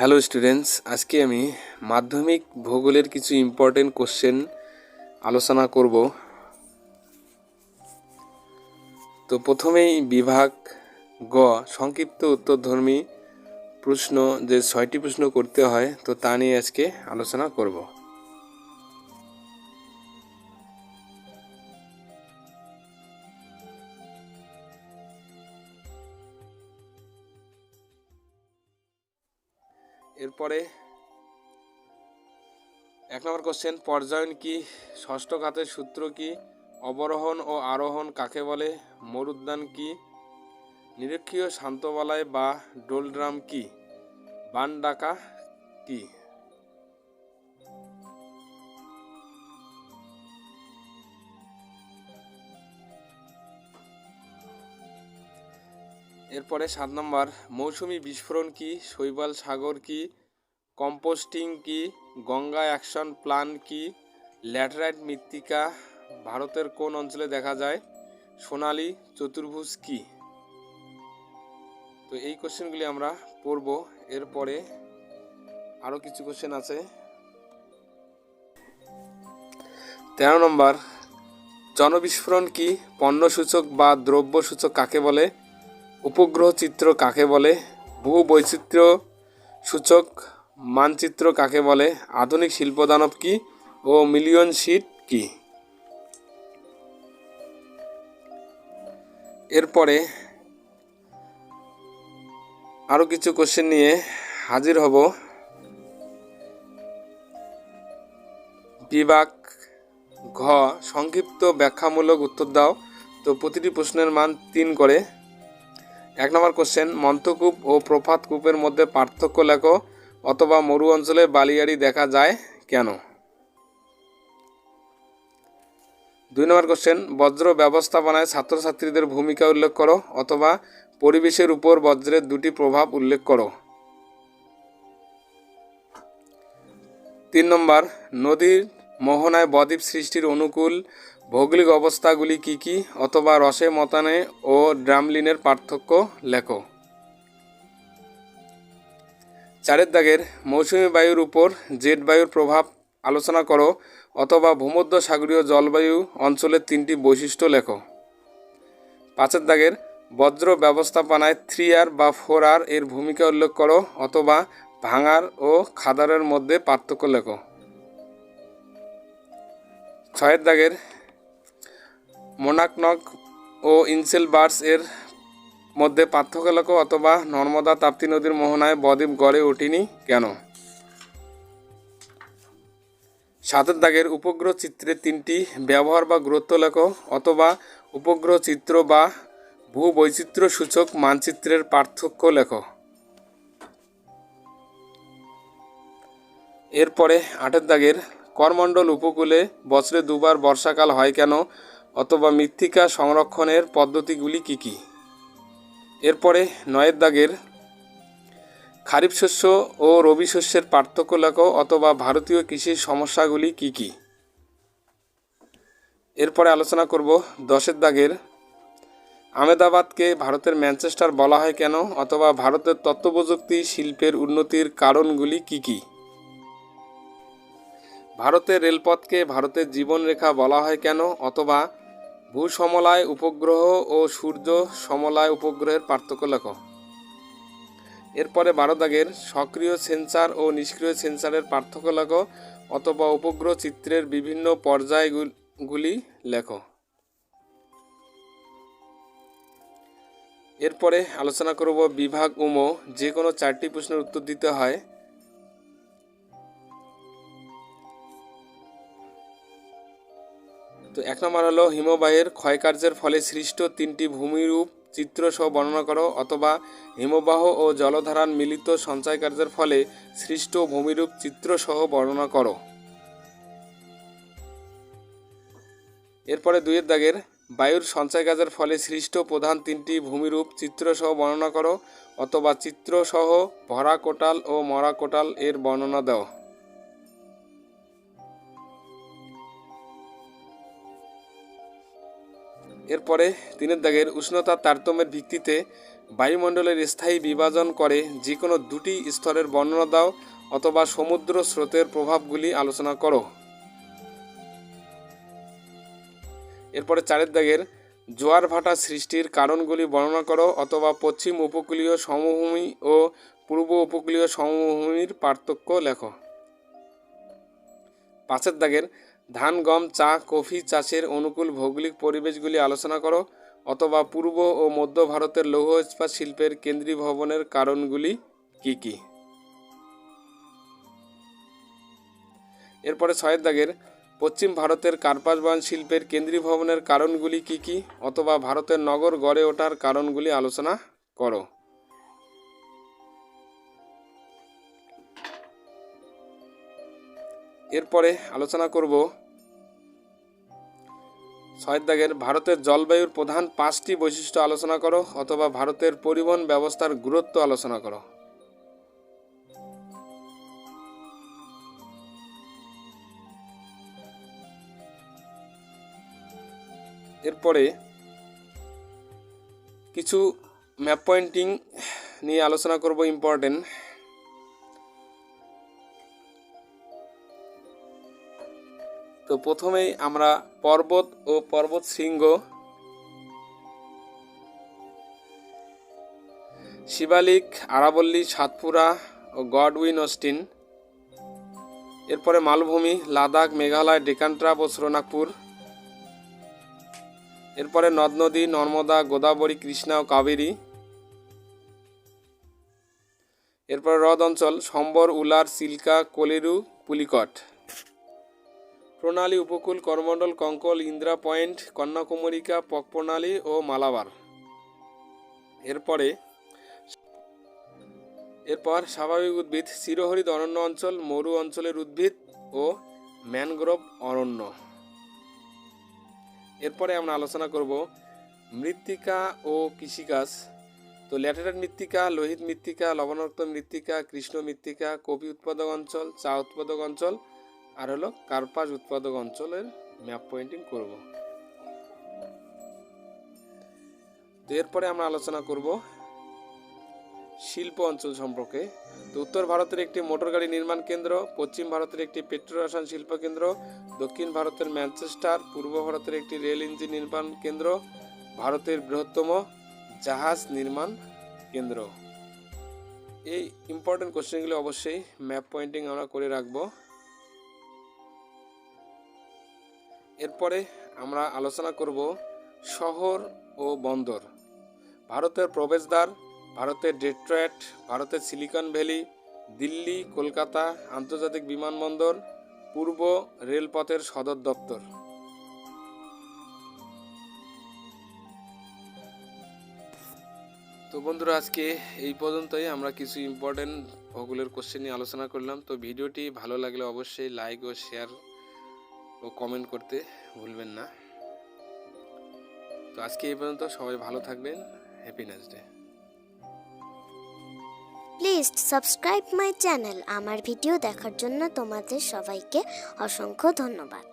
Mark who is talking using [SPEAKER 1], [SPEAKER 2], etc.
[SPEAKER 1] Hello students আজকে আমি মাধ্যমিক ভূগোলের কিছু ইম্পর্টেন্ট কোশ্চেন আলোচনা করব। তো প্রথমেই বিভাগ গ, সংক্ষিপ্ত উত্তরধর্মী প্রশ্ন, যে ছয়টি প্রশ্ন করতে হয়, তো তা নিয়ে আজকে আলোচনা করব। এরপরে এক নম্বর কোশ্চেন পর্যায়ন কি? ষষ্ঠ খাতের সূত্র কি? অবরোহণ ও আরোহণ কাকে বলে? মরুদ্যান কি? নিরক্ষীয় শান্তবালায় বা ডোলড্রাম কি? বান ডাকা কি? এরপরে সাত নম্বর, মৌসুমি বিস্ফোরণ কি? শৈবাল সাগর কি? কম্পোস্টিং কি? গঙ্গা অ্যাকশন প্ল্যান কি? ল্যাটেরাইট মৃত্তিকা ভারতের কোন অঞ্চলে দেখা যায়? সোনালী চতুর্ভুজ কি? তো এই কোশ্চেনগুলি আমরা পড়ব। এরপরে আরও কিছু কোশ্চেন আছে। তেরো নম্বর, জনবিস্ফোরণ কি? পণ্যসূচক বা দ্রব্য সূচক কাকে বলে? উপগ্রহ চিত্র কাকে বলে? ভূ বৈচিত্র্য সূচক মানচিত্র কাকে বলে? আধুনিক শিল্পদানব কি ও মিলিয়ন শিট কি? এরপরে আরও কিছু কোশ্চেন নিয়ে হাজির হব। বিভাগ ঘ, সংক্ষিপ্ত ব্যাখ্যামূলক উত্তর দাও। তো প্রতিটি প্রশ্নের মান তিন করে। এক নম্বর কোশ্চেন মন্থকূপ ও প্রপাত কূপের মধ্যে পার্থক্য লেখো। অথবা মরু অঞ্চলে বালিয়াড়ি দেখা যায় কেন? দুই নম্বর কোশ্চেন বজ্র ব্যবস্থাপনায় ছাত্রছাত্রীদের ভূমিকা উল্লেখ করো অথবা পরিবেশের উপর বজ্রের দুটি প্রভাব উল্লেখ করো। তিন নম্বর, নদীর মোহনায় বদ্বীপ সৃষ্টির অনুকূল ভৌগোলিক অবস্থাগুলি কি কি? অথবা রসে মতানে ও ড্রামলিনের পার্থক্য লেখো। চারের দাগের মৌসুমী বায়ুর উপর জেট বায়ুর প্রভাব আলোচনা করো অথবা ভূমধ্য সাগরীয় জলবায়ু অঞ্চলের তিনটি বৈশিষ্ট্য লেখো। পাঁচের দাগের বজ্র ব্যবস্থাপনায় থ্রি আর বা ফোর আর এর ভূমিকা উল্লেখ করো অথবা ভাঙার ও খাদারের মধ্যে পার্থক্য লেখো। ছয়ের দাগের মোনাকনক ও ইনসেল বার্স এর মধ্যে পার্থক্য লেখো অথবা নর্মদা তাপ্তি নদীর মোহনায় বদ্বীপ গড়ে ওঠেনি কেন? সাতের দাগের উপগ্রহ চিত্রে তিনটি ব্যবহার বা গুরুত্ব লেখো অথবা উপগ্রহ চিত্র বা ভূ বৈচিত্র্য সূচক মানচিত্রের পার্থক্য লেখো এরপরে আটের দাগের করমণ্ডল উপকূলে বছরে দুবার বর্ষাকাল হয় কেন? অথবা মৃত্তিকা সংরক্ষণের পদ্ধতিগুলি কি কি? এরপরে নয়ের দাগের খারিফ শস্য ও রবি শস্যের পার্থক্য লেখো অথবা ভারতীয় কৃষির সমস্যাগুলি কি কি? এরপরে আলোচনা করব দশের দাগের আমেদাবাদকে ভারতের ম্যানচেস্টার বলা হয় কেন অথবা ভারতের তথ্যপ্রযুক্তি শিল্পের উন্নতির কারণগুলি কি কি? ভারতের রেলপথকে ভারতের জীবনরেখা বলা হয় কেন অথবা ভূসমলায় উপগ্রহ ও সূর্য সমলায় উপগ্রহের পার্থক্য লেখ। এরপরে বারো দাগের সক্রিয় সেন্সার ও নিষ্ক্রিয় সেন্সারের পার্থক্য লেখো অথবা উপগ্রহ চিত্রের বিভিন্ন পর্যায়গুলি লেখ। এরপরে আলোচনা করব বিভাগ উমো, যে কোনো চারটি প্রশ্নের উত্তর দিতে হয়। তো এক নম্বর হলো হিমবাহের ক্ষয়কার্যের ফলে সৃষ্ট তিনটি ভূমিরূপ চিত্র সহ বর্ণনা করো, অথবা হিমবাহ ও জলধারার মিলিত সঞ্চয় কার্যের ফলে সৃষ্ট ভূমিরূপ চিত্র সহ বর্ণনা করো। এরপরে দুইয়ের দাগের, বায়ুর সঞ্চয় কাজের ফলে সৃষ্ট প্রধান তিনটি ভূমিরূপ চিত্র সহ বর্ণনা করো, অথবা চিত্র সহ ভরা কোটাল ও মরা কোটাল এর বর্ণনা দাও। এরপরে তিনের দাগের উষ্ণতার তারতম্যের ভিত্তিতে বায়ুমণ্ডলের স্থায়ী বিভাজন করে যে কোনো দুটি স্তরের বর্ণনা দাও অথবা সমুদ্র স্রোতের প্রভাবগুলি আলোচনা করো। এরপরে চারের দাগের জোয়ার ভাটা সৃষ্টির কারণগুলি বর্ণনা করো অথবা পশ্চিম উপকূলীয় সমভূমি ও পূর্ব উপকূলীয় সমভূমির পার্থক্য লেখো। পাঁচের দাগের ধান, গম, চা, কফি চাষের অনুকূল ভৌগোলিক পরিবেশগুলি আলোচনা করো, অথবা পূর্ব ও মধ্য ভারতের লৌহ ইস্পাত শিল্পের কেন্দ্রীয় ভবনের কারণগুলি কি কি? এরপরে ছয়ের দাগের, পশ্চিম ভারতের কার্পাস বয়ন শিল্পের কেন্দ্রীয় ভবনের কারণগুলি কি কি, অথবা ভারতের নগর গড়ে ওঠার কারণগুলি আলোচনা করো। এরপরে আলোচনা করব ছয়ের দাগের, ভারতের জলবায়ুর প্রধান পাঁচটি বৈশিষ্ট্য আলোচনা করো অথবা ভারতের পরিবহন ব্যবস্থার গুরুত্ব আলোচনা করো। এরপরে কিছু ম্যাপ পয়েন্টিং নিয়ে আলোচনা করব ইম্পর্টেন্ট। তো প্রথমেই আমরা পর্বত ও পর্বত শৃঙ্গ, শিবালিক, আরাবল্লী, সাতপুরা ও গডউইন, অস্টিন। এরপরে মালভূমি, লাদাখ, মেঘালয় ডেকানট্রাপ ও শ্রোনাগপুর এরপরে নদ নদী, নর্মদা, গোদাবরী, কৃষ্ণা ও কাবেরী। এরপরে হ্রদ অঞ্চল, সম্বর, উলার, সিল্কা, কলেরু, পুলিকট। প্রণালী উপকূল করমণ্ডল কঙ্কল ইন্দ্রা পয়েন্ট, কন্যাকুমারিকা পক প্রণালী ও মালাবার। এরপরে এরপর স্বাভাবিক উদ্ভিদ চিরহরিত অরণ্য অঞ্চল, মরু অঞ্চলের উদ্ভিদ ও ম্যানগ্রোভ অরণ্য। এরপরে আমরা আলোচনা করব মৃত্তিকা ও কৃষিকাজ। তো ল্যাটেরাইট মৃত্তিকা, লোহিত মৃত্তিকা, লবণাক্ত মৃত্তিকা, কৃষ্ণ মৃত্তিকা, কপি উৎপাদক অঞ্চল, চা উৎপাদক অঞ্চল আর হলো কার্পাস উৎপাদক অঞ্চলের ম্যাপ পয়েন্টিং করব। তো এরপরে আমরা আলোচনা করব শিল্প অঞ্চল সম্পর্কে। তো উত্তর ভারতের একটি মোটর গাড়ি নির্মাণ কেন্দ্র, পশ্চিম ভারতের একটি পেট্রো রসায়ন শিল্প কেন্দ্র, দক্ষিণ ভারতের ম্যানচেস্টার, পূর্ব ভারতের একটি রেল ইঞ্জিন নির্মাণ কেন্দ্র, ভারতের বৃহত্তম জাহাজ নির্মাণ কেন্দ্র। এই ইম্পর্টেন্ট কোশ্চেনগুলো অবশ্যই ম্যাপ পয়েন্টিং আমরা করে রাখব। এরপরে আমরা আলোচনা করব শহর ও বন্দর। ভারতের প্রবেশদ্বার, ভারতের ডেট্রয়েট, ভারতের সিলিকন ভ্যালি, দিল্লি, কলকাতা, আন্তর্জাতিক বিমানবন্দর, পূর্ব রেলপথের সদর দপ্তর। তো বন্ধুরা, আজকে এই পর্যন্তই। আমরা কিছু ইম্পর্টেন্ট ভূগোলের কোশ্চেন নিয়ে আলোচনা করলাম। তো ভিডিওটি ভালো লাগলে অবশ্যই লাইক ও শেয়ার ও কমেন্ট করতে ভুলবেন না। তো আজকে এই পর্যন্ত সবাই ভালো থাকবেন happiness day
[SPEAKER 2] please subscribe my channel আমার ভিডিও দেখার জন্য তোমাদের সবাইকে অসংখ্য ধন্যবাদ।